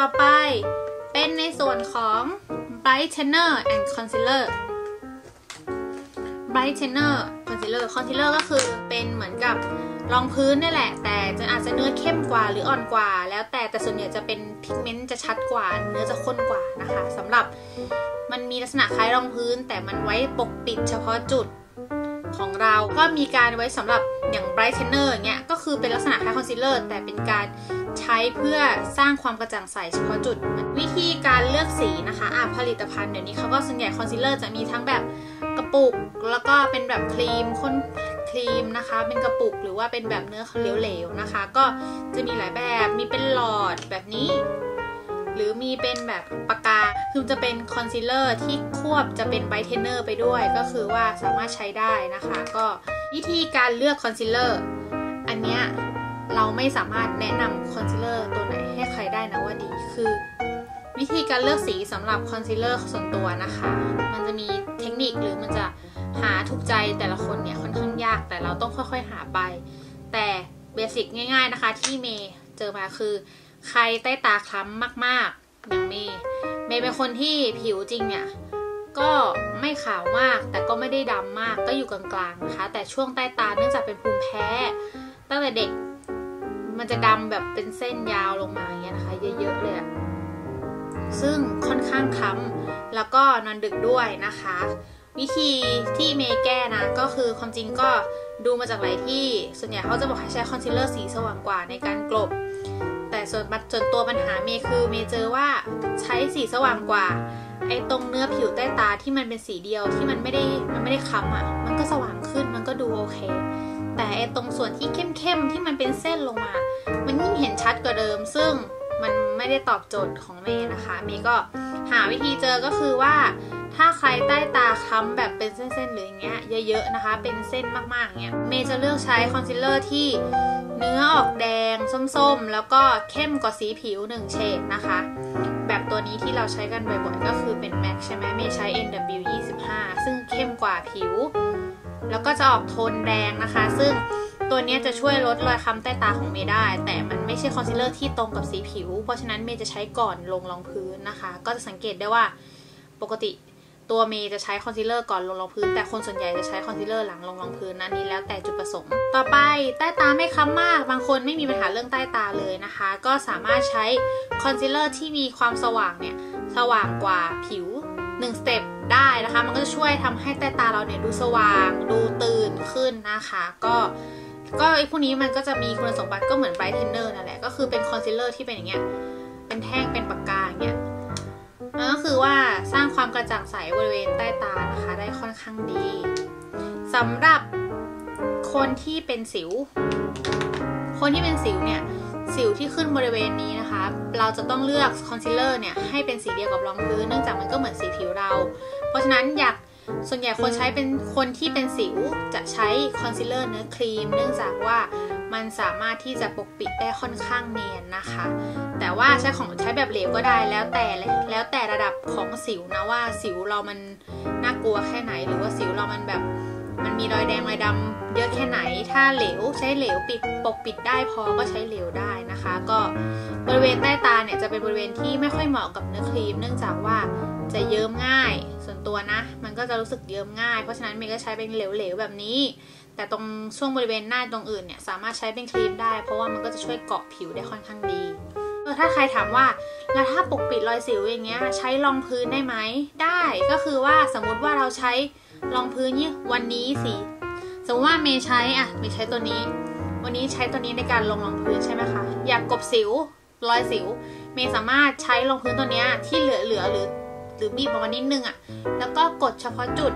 ต่อไปเป็นในส่วนของ brightener and concealer brightener concealer concealer ก็คือเป็นเหมือนกับรองพื้นนี่แหละ แต่จะอาจจะเนื้อเข้มกว่าหรืออ่อนกว่า แล้วแต่แต่ส่วนใหญ่จะเป็นพิกเมนต์จะชัดกว่า เนื้อจะข้นกว่านะคะสำหรับมันมีลักษณะคล้ายรองพื้น แต่มันไว้ปกปิดเฉพาะจุดของเราก็มีการไว้สำหรับ อย่าง brightener อย่างเงี้ยก็คือเป็นลักษณะคล้ายคอนซีลเลอร์แต่เป็นการใช้เพื่อสร้างความกระจ่างใสเฉพาะจุด วิธีการเลือกสีนะคะอะผลิตภัณฑ์เดี๋ยวนี้เขาก็ส่วนใหญ่คอนซีลเลอร์จะมีทั้งแบบกระปุก แล้วก็เป็นแบบครีมข้นครีมนะคะ เป็นกระปุกหรือว่าเป็นแบบเนื้อเหลวๆนะคะ ก็จะมีหลายแบบมีเป็นหลอดแบบนี้หรือมีเป็นแบบปากกา คือจะเป็นคอนซีลเลอร์ที่ควบจะเป็นไบเทนเนอร์ไปด้วย ก็คือว่าสามารถใช้ได้นะคะ ก็ วิธีการเลือกคอนซีลเลอร์อันเนี้ยเราไม่สามารถแนะนำคอนซีลเลอร์ตัวไหนให้ใครได้นะว่าดี คือ วิธีการเลือกสีสำหรับคอนซีลเลอร์ส่วนตัวนะคะ มันจะมีเทคนิคหรือมันจะหาถูกใจแต่ละคนเนี่ยค่อนข้างยาก แต่เราต้องค่อยๆหาไป แต่เบสิกง่าย ๆนะคะ ที่เมย์เจอมาคือ ใครใต้ตาคล้ำมากๆอย่างเมย์เมย์เป็นคนที่ผิวจริงเนี่ย ก็ไม่ขาวมากแต่ก็ไม่ได้ดำมากก็อยู่กลางๆนะคะ แต่ช่วงใต้ตาเนื่องจากเป็นภูมิแพ้ ตั้งแต่เด็กมันจะดำแบบเป็นเส้นยาวลงมาอย่างเงี้ยนะคะ เยอะๆเลยอะซึ่งค่อนข้างค้ำแล้วก็นอนดึกด้วยนะคะ วิธีที่เมย์แก้นะก็คือความจริงก็ดูมาจากหลายที่ ส่วนใหญ่เขาจะบอกให้ใช้คอนซีลเลอร์สีสว่างกว่าในการกลบ แต่ส่วนส่วนตัวปัญหาเมย์คือเมย์เจอว่าใช้สีสว่างกว่า ไอ้ตรงเนื้อผิวใต้ตาที่มันเป็นสีเดียวที่มันไม่ได้มันไม่ได้ค้ำอะ มันก็สว่างขึ้นมันก็ดูโอเค แต่ไอ้ตรงส่วนที่เข้มๆที่มันเป็นเส้นลงมา มันยิ่งเห็นชัดกว่าเดิม ซึ่งมันไม่ได้ตอบโจทย์ของเมย์นะคะเมย์ก็หาวิธีเจอก็คือว่า ถ้าใครใต้ตาค้ำแบบเป็นเส้นๆหรืออย่างเงี้ยเยอะๆนะคะ เป็นเส้นมากๆอย่างเงี้ยเมย์จะเลือกใช้คอนซีลเลอร์ที่เนื้อออกแดงส้มๆ แล้วก็เข้มกว่าสีผิว1เฉดนะคะ แบตัวนี้ที่เราใช้กันบ่อยๆ ก็คือเป็น MAC ใช่ไหมเมย์ใช้ NW 25 ซึ่งเข้มกว่าผิว แล้วก็จะออกโทนแดงนะคะ ซึ่งตัวนี้จะช่วยลดรอยค้ำใต้ตาของเมย์ได้ แต่มันไม่ใช่คอนซีลเลอร์ที่ตรงกับสีผิว เพราะฉะนั้นเมย์จะใช้ก่อนลงรองพื้นนะคะ ก็จะสังเกตได้ว่าปกติ ตัวเมย์จะใช้คอนซีลเลอร์ก่อนลงรองพื้น แต่คนส่วนใหญ่จะใช้คอนซีลเลอร์หลังลงรองพื้นนั้นนี้แล้วแต่จุดประสงค์ ต่อไปใต้ตาไม่ค้ำมาก บางคนไม่มีปัญหาเรื่องใต้ตาเลยนะคะ ก็สามารถใช้คอนซีลเลอร์ที่มีความสว่างเนี่ยสว่างกว่าผิว1สเต็ปได้นะคะ มันก็จะช่วยทำให้ใต้ตาเราเนี่ยดูสว่าง ดูตื่นขึ้นนะคะ ก็ก็ไอ้พวกนี้มันก็จะมีคุณสมบัติก็เหมือนไบรท์เทนเนอร์นั่นแหละ ก็คือเป็นคอนซีลเลอร์ที่เป็นอย่างเงี้ย เป็นแท่งเป็นปากกาอย่างเงี้ยันก็คือว่าสร้างความกระจ่างใสบริเวณใต้ตานะคะ ได้ค่อนข้างดีสำหรับคนที่เป็นสิว คนที่เป็นสิวเนี่ย สิวที่ขึ้นบริเวณนี้นะคะ เราจะต้องเลือกคอนซีลเลอร์เนี่ยให้เป็นสีเดียวกับรองพื้นเนื่องจากมันก็เหมือนสีผิวเรา เพราะฉะนั้นอยากส่วนใหญ่คนใช้เป็นคนที่เป็นสิวจะใช้คอนซีลเลอร์เนื้อครีม เนื่องจากว่า มันสามารถที่จะปกปิดได้ค่อนข้างเนียนนะคะ แต่ว่าใช้ของใช้แบบเหลวก็ได้แล้วแต่แล้วแต่ระดับของสิวนะว่าสิวเรามันน่ากลัวแค่ไหน หรือว่าสิวเรามันแบบมันมีรอยแดงรอยดำเยอะแค่ไหน ถ้าเหลวใช้เหลวปิดปกปิดได้พอก็ใช้เหลวได้นะคะ ก็บริเวณใต้ตาเนี่ยจะเป็นบริเวณที่ไม่ค่อยเหมาะกับเนื้อครีม เนื่องจากว่าจะเยิ้มง่าย ส่วนตัวนะ มันก็จะรู้สึกเยิ้มง่าย เพราะฉะนั้นเมย์ก็ใช้เป็นเหลวๆแบบนี้ แต่ตรงช่วงบริเวณหน้าตรงอื่นเนี่ยสามารถใช้เป็นครีมได้ เพราะว่ามันก็จะช่วยเกาะผิวได้ค่อนข้างดีเออถ้าใครถามว่าแล้วถ้าปกปิดรอยสิวอย่างเงี้ยใช้รองพื้นได้ไหมได้ก็คือว่าสมมุติว่าเราใช้รองพื้นยี่วันนี้สิสมมติว่าเมย์ใช้อะเมย์ใช้ตัวนี้ วันนี้ใช้ตัวนี้ในการลงรองพื้นใช่ไหมคะอยากกบสิวรอยสิว เมย์สามารถใช้รองพื้นตัวเนี้ยที่เหลือๆหรือ หรือบีบออกมานิดนึงอะ่ะ แล้วก็กดเฉพาะจุด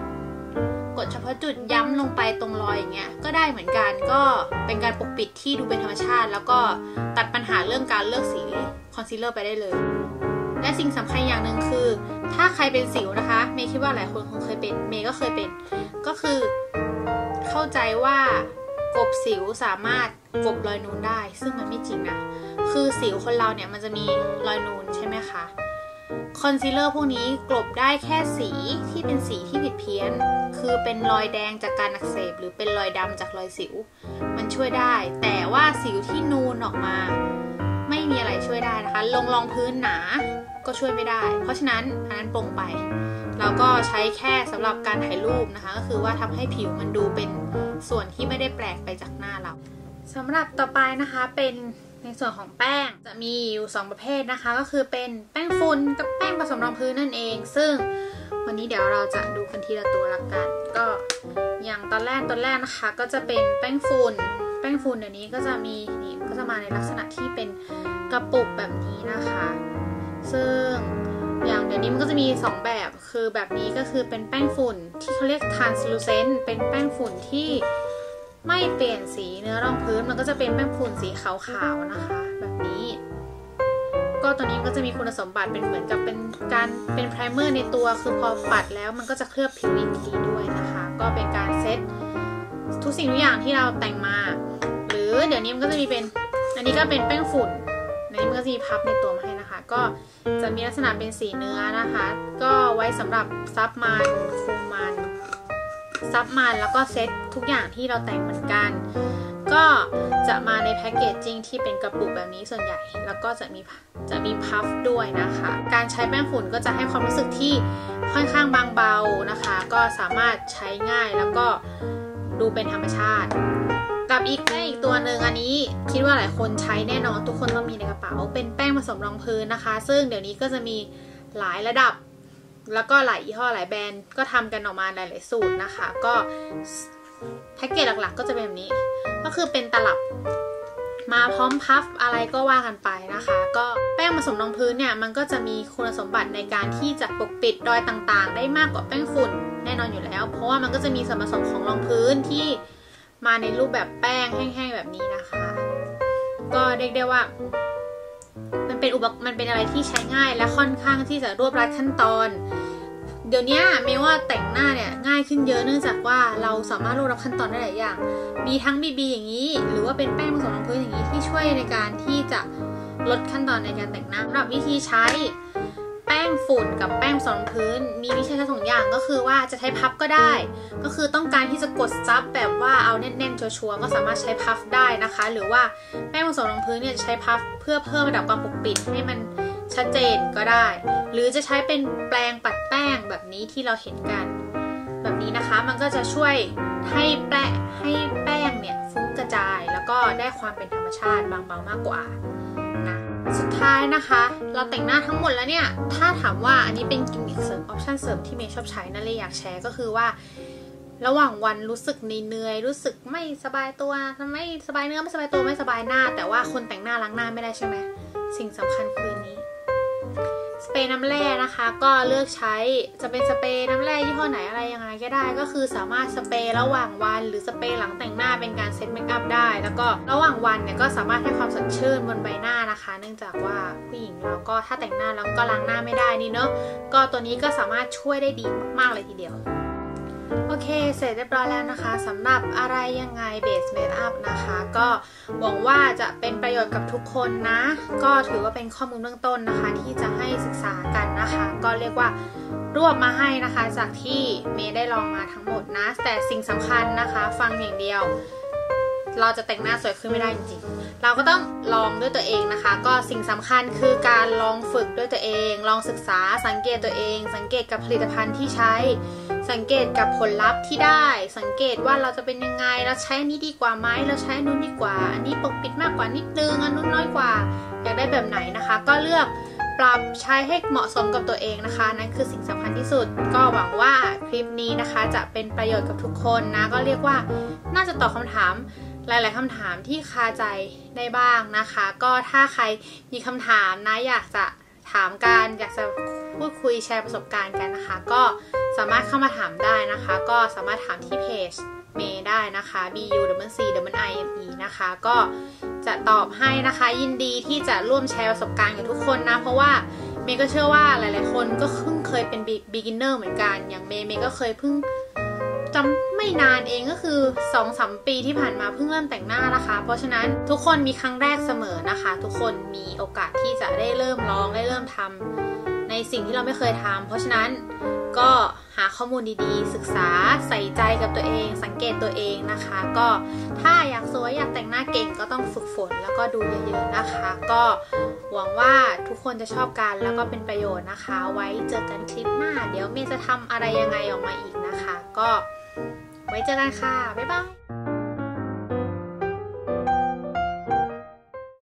กดเฉพาะจุดย้ำลงไปตรงรอยอย่างเงี้ย ก็ได้เหมือนกัน ก็เป็นการปกปิดที่ดูเป็นธรรมชาติ แล้วก็ตัดปัญหาเรื่องการเลือกสีคอนซีลเลอร์ไปได้เลย และสิ่งสำคัญอย่างหนึ่งคือ ถ้าใครเป็นสิวนะคะ เมย์คิดว่าหลายคนคงเคยเป็น เมย์ก็เคยเป็น ก็คือเข้าใจว่ากบสิวสามารถกบรอยนูนได้ ซึ่งมันไม่จริงนะ คือสิวคนเราเนี่ยมันจะมีรอยนูนใช่ไหมคะ คอนซีลเลอร์พวกนี้กลบได้แค่สีที่เป็นสีที่ผิดเพี้ยน คือเป็นรอยแดงจากการอักเสบ หรือเป็นรอยดำจากรอยสิว มันช่วยได้ แต่ว่าสิวที่นูนออกมา ไม่มีอะไรช่วยได้นะคะ ลงรองพื้นหนาก็ช่วยไม่ได้ เพราะฉะนั้นอันนั้นปรงไป เราก็ใช้แค่สำหรับการถ่ายรูปนะคะ ก็คือว่าทำให้ผิวมันดูเป็นส่วนที่ไม่ได้แปลกไปจากหน้าเราสำหรับต่อไปนะคะเป็น ในส่วนของแป้งจะมีอยู่2ประเภทนะคะ ก็คือเป็นแป้งฝุ่นกับแป้งผสมรองพื้นนั่นเอง ซึ่งวันนี้เดี๋ยวเราจะดูกันทีละตัวละกัน ก็อย่างตอนแรกตอนแรกนะคะ ก็จะเป็นแป้งฝุ่นแป้งฝุ่นเดี๋ยวนี้ก็จะมีนี่ก็จะมาในลักษณะที่เป็นกระปุกแบบนี้นะคะ ซึ่งอย่างเดี๋ยวนี้มันก็จะมี 2 แบบคือแบบนี้ก็คือเป็นแป้งฝุ่นที่เขาเรียก translucent เป็นแป้งฝุ่นที่ ไม่เปลี่ยนสีเนื้อรองพื้นมันก็จะเป็นแป้งฝุ่นสีขาวๆนะคะ แบบนี้ ก็ตัวนี้ก็จะมีคุณสมบัติเป็นเหมือนกับเป็นการเป็นไพรเมอร์ในตัวคือพอปัดแล้วมันก็จะเคลือบผิวอีกทีด้วยนะคะ ก็เป็นการเซตทุกสิ่งทุกอย่างที่เราแต่งมา หรือเดี๋ยวนี้มันก็จะมีเป็น อันนี้ก็เป็นแป้งฝุ่นในนี้มันก็จะมีพับในตัวมาให้นะคะ ก็จะมีลักษณะเป็นสีเนื้อนะคะ ก็ไว้สำหรับซับมันคุมมัน ซับมันแล้วก็เซ็ตทุกอย่างที่เราแต่งเหมือนกัน ก็จะมาในแพ็กเกจจิ้งที่เป็นกระปุกแบบนี้ส่วนใหญ่ แล้วก็จะมีจะมีพัฟด้วยนะคะ การใช้แป้งฝุ่นก็จะให้ความรู้สึกที่ค่อนข้างบางเบานะคะ ก็สามารถใช้ง่ายแล้วก็ดูเป็นธรรมชาติ กับอีกแป้งอีกตัวหนึ่งอันนี้ คิดว่าหลายคนใช้แน่นอนทุกคนต้องมีในกระเป๋า เป็นแป้งผสมรองพื้นนะคะ ซึ่งเดี๋ยวนี้ก็จะมีหลายระดับ แล้วก็หลายยี่ห้อหลายแบรนด์ก็ทำกันออกมาหลาย ๆ สูตรนะคะ ก็แพ็กเกจหลักๆ ก็จะเป็นแบบนี้ ก็คือเป็นตลับมาพร้อมพัฟอะไรก็ว่ากันไปนะคะ ก็แป้งผสมรองพื้นเนี่ย มันก็จะมีคุณสมบัติในการที่จะปกปิดรอยต่างๆ ได้มากกว่าแป้งฝุ่นแน่นอนอยู่แล้ว เพราะว่ามันก็จะมีส่วนผสมของรองพื้นที่มาในรูปแบบแป้งแห้งๆแบบนี้นะคะ ก็เรียกได้ว่า เป็นอุปมันเป็นอะไรที่ใช้ง่ายและค่อนข้างที่จะรวบรัดขั้นตอน เดี๋ยวนี้เมว่าแต่งหน้าเนี่ยง่ายขึ้นเยอะเนื่องจากว่าเราสามารถรวบรัดขั้นตอนได้หลายอย่าง มีทั้งบีบีอย่างนี้ หรือว่าเป็นแป้งผสมรองพื้นอย่างนี้ที่ช่วยในการที่จะลดขั้นตอนในการแต่งหน้าสำหรับวิธีใช้ ป้งฝุ่นกับแป้งสองพื้น มีวิธีใช้สองอย่างก็คือว่าจะใช้พับก็ได้ ก็คือต้องการที่จะกดซับแบบว่าเอาแน่นๆชัวร์ๆก็สามารถใช้พัฟได้นะคะ หรือว่าแป้งผสมรองพื้นเนี่ยใช้พัฟเพื่อเพิ่มระดับความปกปิดให้มันชัดเจนก็ได้ หรือจะใช้เป็นแปรงปัดแป้งแบบนี้ที่เราเห็นกัน แบบนี้นะคะมันก็จะช่วยให้แป้งให้แป้งเนี่ยฟุ้งกระจาย แล้วก็ได้ความเป็นธรรมชาติบางเบามากกว่า สุดท้ายนะคะ เราแต่งหน้าทั้งหมดแล้วเนี่ย ถ้าถามว่าอันนี้เป็นกิมมิคเสริมออปชั่นเสริมที่เมย์ชอบใช้นั่นเลยอยากแชร์ก็คือว่า ระหว่างวันรู้สึกเหนื่อยรู้สึกไม่สบายตัวไม่สบายเนื้อไม่สบายตัวไม่สบายหน้า แต่ว่าคนแต่งหน้าล้างหน้าไม่ได้ใช่ไหมสิ่งสำคัญคือนี้ สเปรย์น้ำแร่นะคะ ก็เลือกใช้จะเป็นสเปรย์น้ำแร่ยี่ห้อไหนอะไรยังไงก็ได้ ก็คือสามารถสเปรย์ระหว่างวัน หรือสเปรย์หลังแต่งหน้าเป็นการเซตเมคอัพได้ แล้วก็ระหว่างวันเนี่ยก็สามารถให้ความสดชื่นบนใบหน้านะคะ เนื่องจากว่าผู้หญิงเราก็ถ้าแต่งหน้าแล้วก็ล้างหน้าไม่ได้นี่เนาะก็ตัวนี้ก็สามารถช่วยได้ดีมากๆเลยทีเดียว โอเค เสร็จเรียบร้อยแล้วนะคะสำหรับอะไรยังไงเบสเมคอัพนะคะ ก็หวังว่าจะเป็นประโยชน์กับทุกคนนะ ก็ถือว่าเป็นข้อมูลเบื้องต้นนะคะ ที่จะให้ศึกษากันนะคะ ก็เรียกว่ารวบมาให้นะคะ จากที่เมย์ได้ลองมาทั้งหมดนะ แต่สิ่งสำคัญนะคะ ฟังอย่างเดียว เราจะแต่งหน้าสวยขึ้นไม่ได้จริงๆ เราก็ต้องลองด้วยตัวเองนะคะ ก็สิ่งสำคัญคือการลองฝึกด้วยตัวเอง ลองศึกษาสังเกตตัวเอง สังเกตกับผลิตภัณฑ์ที่ใช้ สังเกตกับผลลัพธ์ที่ได้ สังเกตว่าเราจะเป็นยังไง เราใช้อันนี้ดีกว่าไหมเราใช้อันนู้นดีกว่า อันนี้ปกปิดมากกว่านิดนึง อันนู้นน้อยกว่า อยากได้แบบไหนนะคะ ก็เลือกปรับใช้ให้เหมาะสมกับตัวเองนะคะ นั่นคือสิ่งสำคัญที่สุด ก็หวังว่าคลิปนี้นะคะจะเป็นประโยชน์กับทุกคนนะ ก็เรียกว่าน่าจะตอบคำถามหลาย ๆคำถามที่คาใจได้บ้างนะคะ ก็ถ้าใครมีคำถามนะอยากจะถามกันอยากจะพูดคุยแชร์ประสบการณ์กันนะคะ ก็ สามารถเข้ามาถามได้นะคะ ก็สามารถถามที่เพจเมย์ได้นะคะ b u w c w i m e นะคะ ก็จะตอบให้นะคะ ยินดีที่จะร่วมแชร์ประสบการณ์กับทุกคนนะ เพราะว่าเมย์ก็เชื่อว่าหลาย ๆ คนก็เพิ่งเคยเป็น beginner เหมือนกัน อย่างเมย์เมย์ก็เคยเพิ่งจำไม่นานเองก็คือ2อสปีที่ผ่านมาเพิ่งเริ่มแต่งหน้านะคะ เพราะฉะนั้นทุกคนมีครั้งแรกเสมอนะคะ ทุกคนมีโอกาสที่จะได้เริ่มลองได้เริ่มทำในสิ่งที่เราไม่เคยทำเพราะฉะนั้นก็ หาข้อมูลดีๆ ศึกษาใส่ใจกับตัวเอง สังเกตตัวเองนะคะ ก็ถ้าอยากสวยอยากแต่งหน้าเก่งก็ต้องฝึกฝนแล้วก็ดูเยอะๆนะคะ ก็หวังว่าทุกคนจะชอบกันแล้วก็เป็นประโยชน์นะคะ ไว้เจอกันคลิปหน้า เดี๋ยวเมย์จะทำอะไรยังไงออกมาอีกนะคะ ก็ไว้เจอกันค่ะบ๊ายบาย